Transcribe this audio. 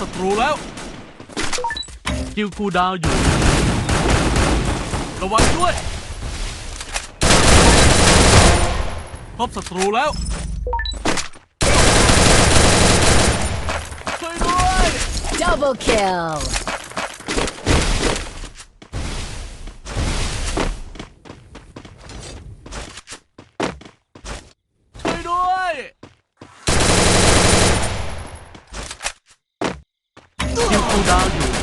ศัตรูแล้วกิลคูดาวอยู่ ระวังด้วย พบศัตรูแล้ว ช่วยด้วย Double kill. กิลคูลดาวน์อยู่